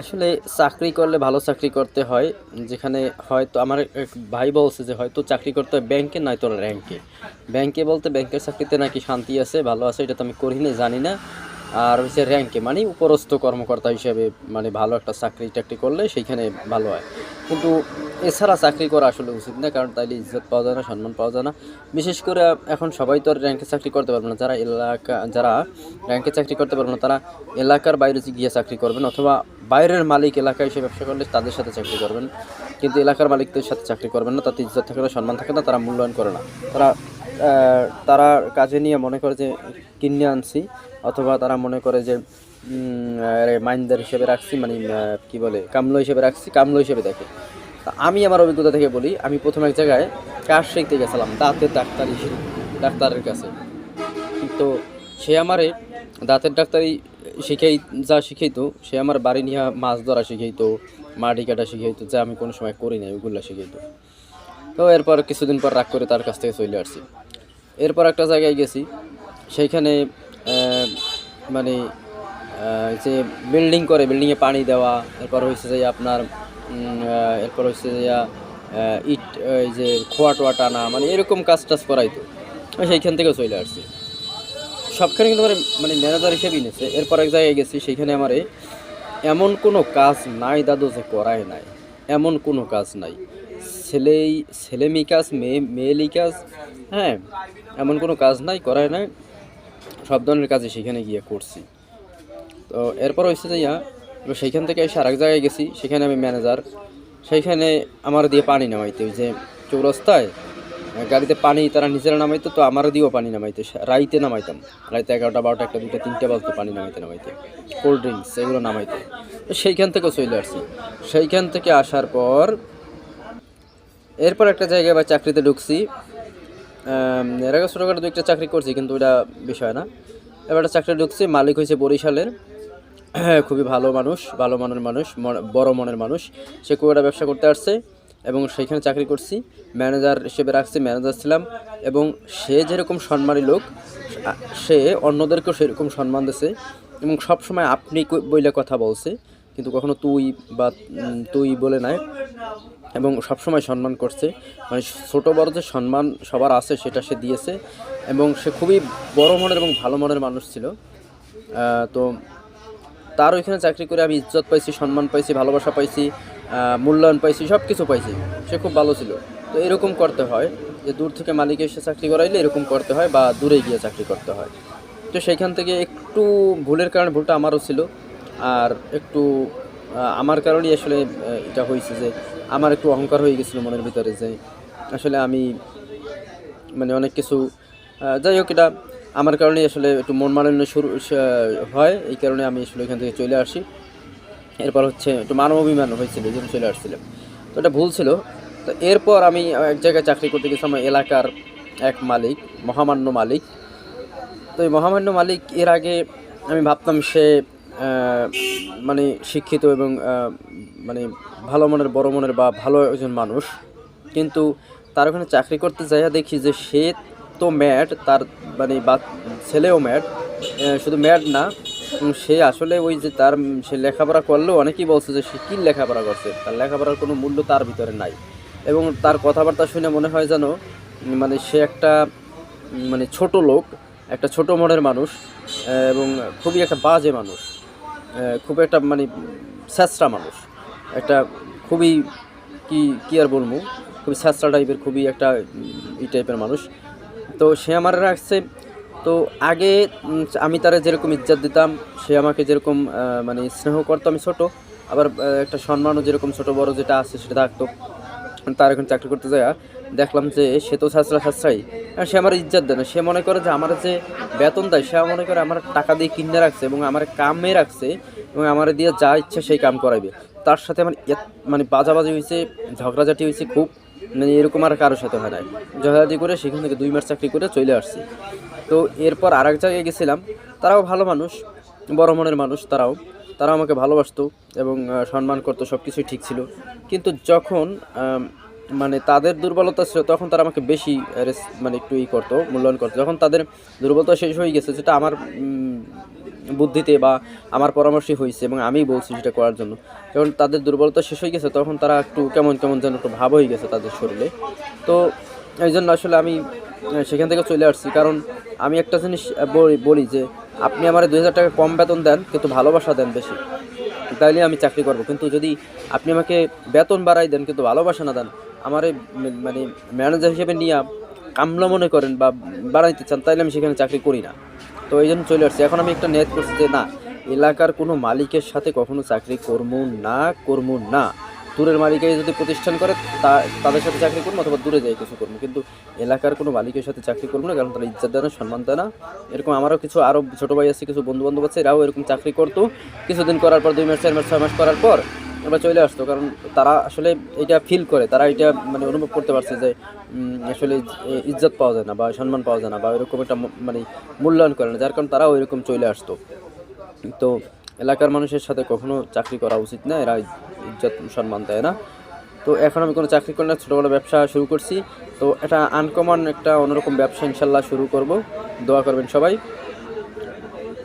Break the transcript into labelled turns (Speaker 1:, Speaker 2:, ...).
Speaker 1: আসলে চাকরি করলে ভালো চাকরি করতে হয়, যেখানে হয়তো আমার এক ভাই বলছে যে হয়তো চাকরি করতে হয় ব্যাংকে নয় নয়তো র্যাঙ্কে। ব্যাংকে বলতে ব্যাংকের চাকরিতে নাকি শান্তি আছে, ভালো আছে, এটা তো আমি করি না জানি না। আর হচ্ছে র্যাঙ্কে মানে উপরস্থ কর্মকর্তা হিসেবে মানে ভালো একটা চাকরি টাকরি করলে সেইখানে ভালো হয়। কিন্তু এছাড়া চাকরি করা আসলে উচিত না, কারণ তাইলে ইজ্জত পাওয়া যায় না, সম্মান পাওয়া যায় না। বিশেষ করে এখন সবাই তো আর র্যাঙ্কে চাকরি করতে পারবে না। যারা এলাকা, যারা র্যাঙ্কে চাকরি করতে পারবে না, তারা এলাকার বাইরে গিয়ে চাকরি করবেন, অথবা বাইরের মালিক এলাকায় এসে ব্যবসা করলে তাদের সাথে চাকরি করবেন। কিন্তু এলাকার মালিকদের সাথে চাকরি করবেন না, তাতে ইজ্জত থাকে না সম্মান থাকে না, তারা মূল্যায়ন করে না। তারা তারা কাজে নিয়ে মনে করে যে কিনে আনছি, অথবা তারা মনে করে যে মাইন্দার হিসেবে রাখছি মানে কি বলে, কামলো হিসেবে রাখছি, কামলো হিসেবে দেখে। তা আমি আমার অভিজ্ঞতা থেকে বলি, আমি প্রথম এক জায়গায় কাজ শিখতে গেছিলাম? দাঁতের ডাক্তার হিসেবে ডাক্তারের কাছে। তো সে আমারে দাঁতের ডাক্তারি শিখাই, যা শিখাইতো, সে আমার বাড়ি নিয়ে মাছ ধরা শিখাইতো, মাটি কাটা শিখাইতো, যা আমি কোনো সময় করি নাই, ওগুলো শিখাইতো। তো এরপর কিছুদিন পর রাগ করে তার কাছ থেকে চলে আসছি। এরপর একটা জায়গায় গেছি সেইখানে মানে যে বিল্ডিং করে বিল্ডিংয়ে পানি দেওয়া, এরপর হয়েছে যে আপনার এরপর হচ্ছে যে ইট, এই যে খোয়া টোয়া টানা মানে এরকম কাজ টাজ করাইতো সেইখান থেকে চলে আসছি। সবখানে কিন্তু আমার মানে ম্যানেজার হিসেবেই নিয়েছে। এরপর এক জায়গায় গেছি সেইখানে আমার এমন কোনো কাজ নাই দাদু যে করায় নাই। এমন কোনো কাজ নাই। ছেলেই, ছেলেমি কাজ, মেয়ে, মেয়েলি কাজ হ্যাঁ এমন কোনো কাজ নাই, করায় নাই। সব ধরনের কাজই সেখানে গিয়ে করছি। তো এরপর হয়েছে যে ইয়া সেইখান থেকে এসে আরেক জায়গায় গেছি, সেখানে আমি ম্যানেজার। সেইখানে আমার দিয়ে পানি নামাইতে ওই যে চৌরাস্তায় গাড়িতে পানি, তারা নিজেরা নামাইতো, তো আমার দিয়েও পানি নামাইতে রাইতে নামাইতাম। রাইতে এগারোটা, বারোটা, একটা দুটো তিনটে বাজতো পানি নামাইতে নামাইতে। কোল্ড ড্রিঙ্কস, এগুলো নামাইতে। তো সেইখান থেকেও চলে আসছি। সেইখান থেকে আসার পর, এরপর একটা জায়গায় বা চাকরিতে ঢুকছি। এর আগে ছোটোখাটো দু একটা চাকরি করছি, কিন্তু ওটা বিষয় না। এবার একটা চাকরি ঢুকছি, মালিক হয়েছে বরিশালের। খুবই ভালো মানুষ, ভালো মনের মানুষ, মন- বড় মনের মানুষ। সে কুয়াটা ব্যবসা করতে আসছে। এবং সেইখানে চাকরি করছি। ম্যানেজার হিসেবে রাখছি ম্যানেজার ছিলাম এবং সে যেরকম সম্মানী লোক সে অন্যদেরকেও সেরকম সম্মান দিছে এবং সবসময় আপনি বইলে কথা বলছে, কিন্তু কখনো তুই বা তুই বলে নাই এবং সবসময় সম্মান করছে। মানে ছোটো বড় যে সম্মান সবার আছে সেটা সে দিয়েছে এবং সে খুবই বড় মনের এবং ভালো মনের মানুষ ছিল। তো তার ওইখানে চাকরি করে আমি ইজ্জত পাইছি, সম্মান পাইছি, ভালোবাসা পাইছি মূল্যায়ন পাইছি সব কিছু পাইছি। সে খুব ভালো ছিল। তো এরকম করতে হয় যে দূর থেকে মালিক এসে চাকরি করাইলে এরকম করতে হয় বা দূরে গিয়ে চাকরি করতে হয়। তো সেইখান থেকে একটু ভুলের কারণে ভুলটা আমারও ছিল। আর একটু আমার কারণেই আসলে এটা হয়েছে যে আমার একটু অহংকার হয়ে গেছিল মনের ভিতরে যে আসলে আমি মানে অনেক কিছু যাই হোক এটা আমার কারণেই আসলে একটু মন মালিন্য শুরু হয়। এই কারণে আমি আসলে এখান থেকে চলে আসি। এরপর হচ্ছে একটু মানব অভিমান হয়েছিল জন্য চলে আসছিলাম। তো এটা ভুল ছিল। তো এরপর আমি এক জায়গায় চাকরি করতে গেছিলাম আমার এলাকার এক মালিক, মহামান্য মালিক। তো এই মহামান্য মালিক, এর আগে আমি ভাবতাম সে মানে শিক্ষিত এবং মানে ভালো মনের, বড় মনের বা ভালো একজন মানুষ। কিন্তু তার ওখানে চাকরি করতে যাইয়া দেখি যে সে তো ম্যাড, তার মানে বা, ছেলেও ম্যাড শুধু ম্যাড না সে আসলে ওই যে তার সে লেখাপড়া করলেও অনেকেই বলছে যে সে কী লেখাপড়া করছে? তার লেখাপড়ার কোনো মূল্য তার ভিতরে নাই। এবং তার কথাবার্তা শুনে মনে হয় যেন মানে সে একটা মানে ছোট লোক একটা ছোট মনের মানুষ এবং খুবই একটা বাজে মানুষ খুব একটা মানে স্যাঁচড়া মানুষ। একটা খুবই কি কি আর বলব খুবই স্যাঁচড়া টাইপের খুবই একটা উম, ই টাইপের মানুষ। তো সে আমার রাখছে তো আগে আমি তারা যেরকম ইজ্জত দিতাম, সে আমাকে যেরকম মানে স্নেহ করতো আমি ছোট, আবার একটা সম্মানও যেরকম ছোট বড় যেটা আছে সেটা থাকতো। তার এখন চাকরি করতে যায় দেখলাম যে সে তো ছাত্রাই আর সে আমার ইজ্জত দেয় না, সে মনে করে যে আমার যে বেতন দেয়, সে মনে করে আমার টাকা দিয়ে কিনে রাখছে এবং আমার কামে রাখছে এবং আমার দিয়ে যা ইচ্ছা সেই কাম করাইবে। তার সাথে আমার মানে বাজাবাজি হয়েছে ঝগড়াঝাটি হয়েছে খুব মানে এরকম আর কারোর সাথে হয় নাই। ঝগড়াঝাটি করে সেখান থেকে দুই মাস চাকরি করে চলে আসছি। তো এরপর আর এক জায়গায় গেছিলাম। তারাও ভালো মানুষ, বড় মনের মানুষ তারাও। তারা আমাকে ভালোবাসতো এবং সম্মান করতো সব কিছুই ঠিক ছিল। কিন্তু যখন মানে তাদের দুর্বলতা ছিল, তখন তারা আমাকে বেশি মানে একটু ই করতো, মূল্যায়ন করতো। যখন তাদের দুর্বলতা শেষ হয়ে গেছে, যেটা আমার বুদ্ধিতে বা আমার পরামর্শে হয়েছে এবং আমি বলছি সেটা করার জন্য। যখন তাদের দুর্বলতা শেষ হয়ে গেছে, তখন তারা একটু কেমন কেমন যেন একটু ভাব হয়ে গেছে তাদের শরীরে। তো এই জন্য আসলে আমি সেখান থেকে চলে আসছি। কারণ আমি একটা জিনিস বলি- বলি যে, আপনি আমার দুই হাজার টাকা কম বেতন দেন, কিন্তু ভালোবাসা দেন বেশি। তাইলে আমি চাকরি করব। কিন্তু যদি আপনি আমাকে বেতন বাড়াই দেন, কিন্তু ভালোবাসা না দেন, আমার মানে ম্যানেজার হিসেবে নিয়ে কামলা মনে করেন বা বাড়াইতে চান, তাইলে আমি সেখানে চাকরি করি না। তো এই জন্য চলে আসছি। এখন আমি একটা নেট করছি যে, না, এলাকার কোনো মালিকের সাথে কখনো চাকরি করব না করব না। দূরের মালিকাই যদি প্রতিষ্ঠান করে, তা, তাদের সাথে চাকরি করব অথবা দূরে যাই কিছু করব কিন্তু এলাকার কোনো মালিকের সাথে চাকরি করব না, কারণ তারা ইজ্জত দেয় না, সম্মান দেয় না। এরকম আমারও কিছু আরও ছোটো ভাই আছে, কিছু বন্ধু বান্ধব আছে, এরাও এরকম চাকরি করতো। কিছুদিন করার পর, দুই মাস, চার মাস, ছয় মাস করার পর এবার চলে আসতো, কারণ তারা আসলে এটা ফিল করে, তারা এটা মানে অনুভব করতে পারছে যে আসলে ইজ্জত পাওয়া যায় না বা সম্মান পাওয়া যায় না বা এরকম একটা মানে মূল্যায়ন করে না, যার কারণে তারাও এরকম চলে আসতো। তো এলাকার মানুষের সাথে কখনো চাকরি করা উচিত না, এরা ইজ্জত, সম্মান দেয় না। তো এখন আমি কোনো চাকরি করি না ছোটোবেলা ব্যবসা শুরু করছি। তো এটা আনকমন একটা অন্যরকম ব্যবসা ইনশাল্লাহ শুরু করব। দোয়া করবেন সবাই।